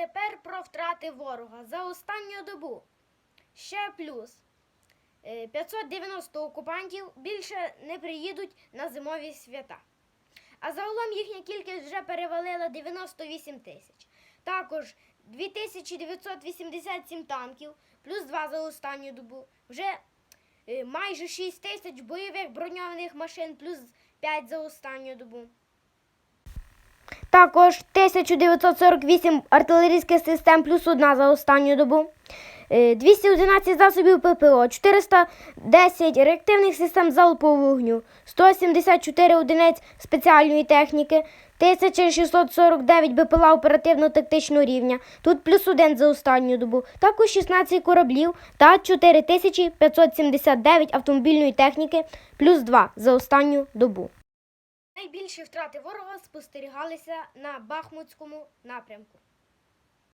тепер про втрати ворога за останню добу. Ще плюс. Е, 590 окупантів більше не приїдуть на зимові свята. А загалом їхня кількість вже перевалила 98 тисяч. Також 2987 танків, плюс 2 за останню добу. Вже е, майже 6 тисяч бойових броньованих машин, плюс 5 за останню добу. Також 1948 артилерійських систем плюс одна за останню добу. Е, 211 засобів ППО, 410 реактивних систем залпового вогню, 174 одиниць спеціальної техніки, 1649 БПЛА оперативно-тактичного рівня, тут плюс один за останню добу, також 16 кораблів та 4579 автомобільної техніки, плюс 2 за останню добу. Найбільші втрати ворога спостерігалися на Бахмутському напрямку.